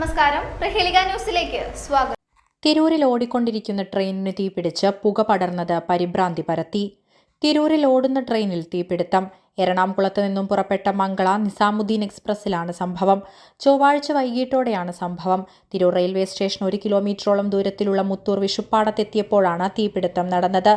നമസ്കാരം. പ്രഹേലിക ന്യൂസിലേക്ക് സ്വാഗതം. തിരൂരിൽ ഓടിക്കൊണ്ടിരിക്കുന്ന ട്രെയിനിന് തീപിടിച്ച് പുക പടർന്നത് പരിഭ്രാന്തി പരത്തി. തിരൂരിൽ ഓടുന്ന ട്രെയിനിൽ തീപിടുത്തം. എറണാകുളത്ത് നിന്നും പുറപ്പെട്ട മംഗള നിസാമുദ്ദീൻ എക്സ്പ്രസ്സിലാണ് സംഭവം. ചൊവ്വാഴ്ച വൈകിട്ടോടെയാണ് സംഭവം. തിരൂർ റെയിൽവേ സ്റ്റേഷൻ ഒരു കിലോമീറ്ററോളം ദൂരത്തിലുള്ള മുത്തൂർ വിഷുപ്പാടത്തെത്തിയപ്പോഴാണ് തീപിടുത്തം നടന്നത്.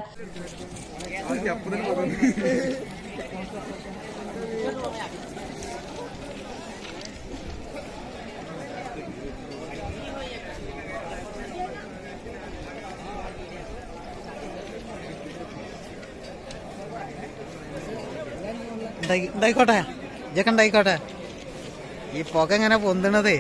ഉണ്ടായിക്കോട്ടെ ഇതൊക്കെ ഈ പുക ഇങ്ങനെ പൊന്തണതേ.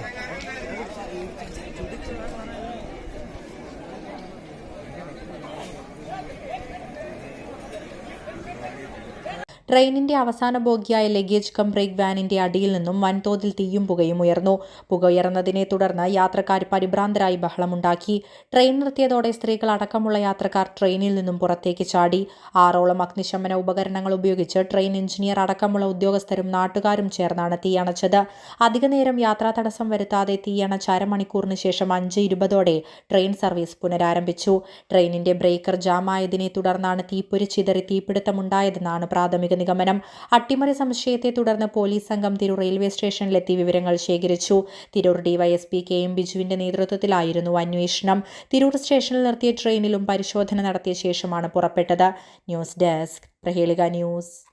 ട്രെയിനിന്റെ അവസാന ബോഗിയായ ലഗേജ് കം ബ്രേക്ക് വാനിന്റെ അടിയിൽ നിന്നും വൻതോതിൽ തീയും പുകയും ഉയർന്നു. പുക ഉയർന്നതിനെ തുടർന്ന് യാത്രക്കാർ പരിഭ്രാന്തരായി ബഹളമുണ്ടാക്കി ട്രെയിൻ നിർത്തിയതോടെ സ്ത്രീകൾ അടക്കമുള്ള യാത്രക്കാർ ട്രെയിനിൽ നിന്നും പുറത്തേക്ക് ചാടി. ആറോളം അഗ്നിശമന ഉപകരണങ്ങൾ ഉപയോഗിച്ച് ട്രെയിൻ എഞ്ചിനീയർ അടക്കമുള്ള ഉദ്യോഗസ്ഥരും നാട്ടുകാരും ചേർന്നാണ് തീയണച്ചത് അധികനേരം യാത്രാ തടസ്സം വരുത്താതെ തീയണച്ച അരമണിക്കൂറിന് ശേഷം അഞ്ച് ഇരുപതോടെ ട്രെയിൻ സർവീസ് പുനരാരംഭിച്ചു. ട്രെയിനിന്റെ ബ്രേക്കർ ജാമായതിനെ തുടർന്നാണ് തീപ്പൊരി ചിതറി തീപിടുത്തമുണ്ടായതെന്നാണ് പ്രാഥമിക നിഗമനം. അട്ടിമറി സംശയത്തെ തുടർന്ന് പോലീസ് സംഘം തിരൂർ റെയിൽവേ സ്റ്റേഷനിലെത്തി വിവരങ്ങൾ ശേഖരിച്ചു. തിരൂർ ഡിവൈഎസ്പി കെ എം ബിജുവിന്റെ നേതൃത്വത്തിലായിരുന്നു അന്വേഷണം. തിരൂർ സ്റ്റേഷനിൽ നിർത്തിയ ട്രെയിനിലും പരിശോധന നടത്തിയ ശേഷമാണ് പുറപ്പെട്ടത്. News desk Prahelika news.